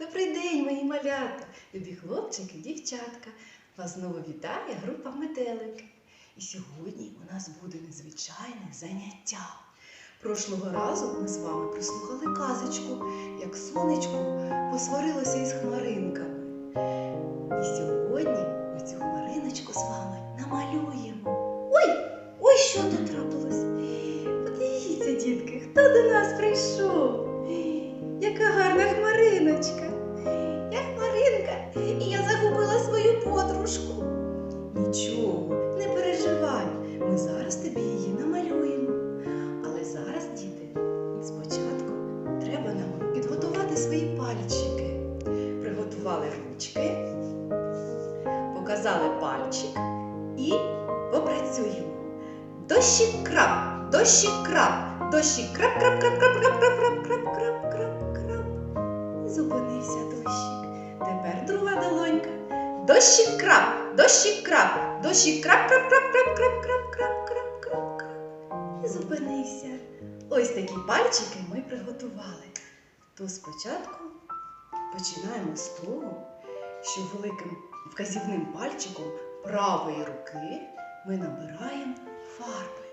Добрий день, мої малята, любі хлопчики, дівчатка. Вас знову вітає група метелики. І сьогодні у нас буде незвичайне заняття. Прошлого разу ми з вами прислухали казочку, як сонечко посварилося із хмаринками. І сьогодні ми цю хмариночку з вами намалюємо. Ой, ой, що тут трапилось? Подивіться, дітки, хто до нас прийшов? Яка гарна хмариночка. Я хмаринка, і я загубила свою подружку. Нічого, не переживай. Ми зараз тобі її намалюємо. Але зараз, діти, спочатку треба нам підготувати свої пальчики. Приготували ручки, показали пальчик і попрацюємо. Дощик крап, дощик крап, дощик крап, крап, крап, крап, крап, крап, крап, крап, крап, крап, дощик. Тепер друга долонька. Дощик крап, дощик крап, дощик крап, крап, крап, крап, крап, крап, крап, крап, крап, крап. І зупинився. Ось такі пальчики ми приготували. То спочатку починаємо з того, що великим вказівним пальчиком правої руки ми набираємо фарби.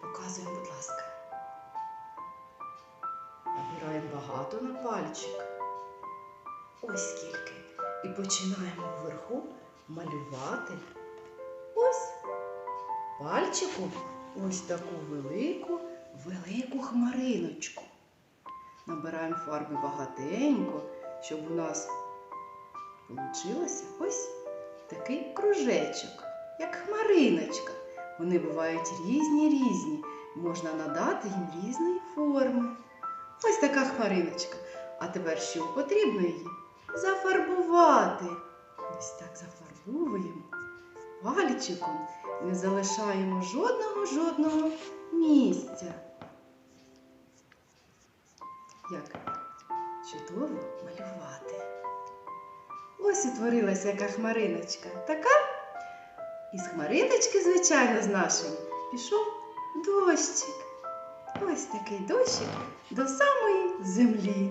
Показуємо, багато на пальчик. Ось скільки. І починаємо вверху малювати ось пальчиком ось таку велику, велику хмариночку. Набираємо фарби багатенько, щоб у нас получилося ось такий кружечок, як хмариночка. Вони бувають різні різні. Можна надати їм різної форми. Ось така хмариночка. А тепер що потрібно її? Зафарбувати. Ось так зафарбовуємо пальчиком. Не залишаємо жодного жодного місця. Як чудово малювати. Ось утворилася яка хмариночка. Така. Із хмариночки, звичайно, з нашої пішов дощик. Ось такий дощик до самої землі.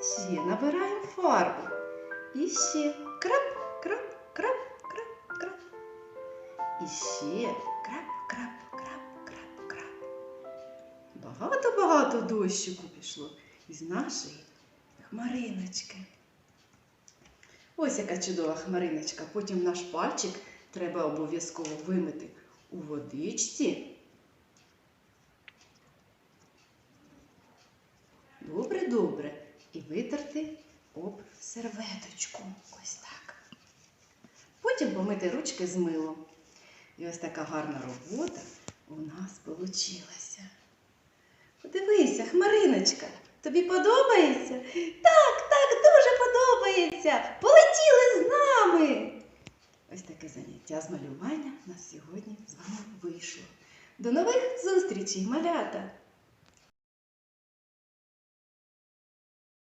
Ще набираємо фарбу. І ще крап, крап, крап, крап, крап. І ще крап, крап, крап, крап, крап. Багато-багато дощику пішло із нашої хмариночки. Ось яка чудова хмариночка. Потім наш пальчик треба обов'язково вимити у водичці. Добре. І витерти об серветочку. Ось так. Потім помити ручки з милом. І ось така гарна робота у нас вийшла. Подивися, Хмариночка, тобі подобається? Так, так, дуже подобається. Полетіли з нами. Ось таке заняття з малювання у нас сьогодні з вами вийшло. До нових зустрічей, малята!